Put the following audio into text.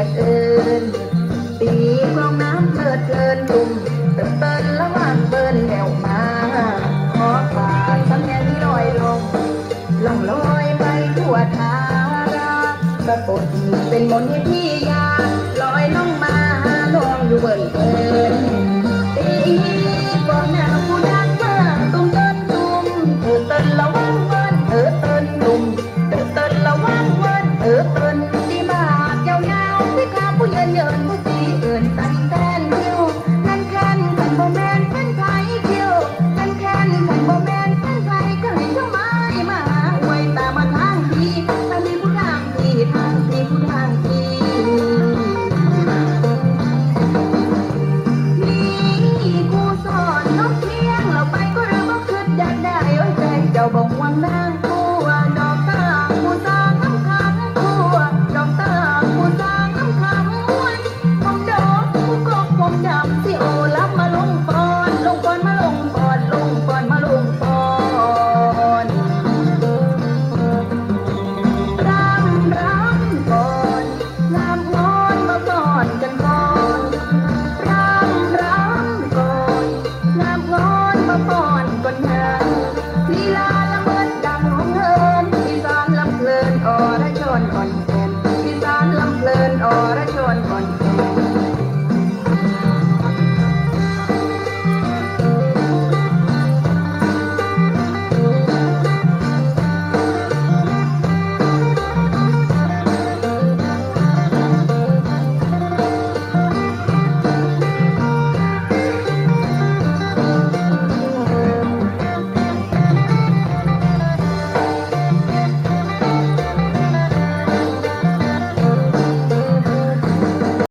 ลือเกิน ปีกลองน้ำเปิดเกินลุ่มเติบเตินระหว่างเบินแนวมา ขอฝากสัญนี่ลอยลงล่องลอยไปทั่วทาราปรากฏเป็นมนที่พี่ยาลอยล่องมาลองอยู่เบินเบิน จเจ้าบ่งวังนางกูดอกตากูสร้างน้ำขังกูดอกตากูสร้างน้ำขังผมดอกกูกอกผมดำสิโอรับมาลงปอนลงปอนมาลงปอนลงปอนมาลงปอนรำรำก่อนงามงอนมาก่อนกันก่อนรำรำก่อนงามงอนมาก่อ love.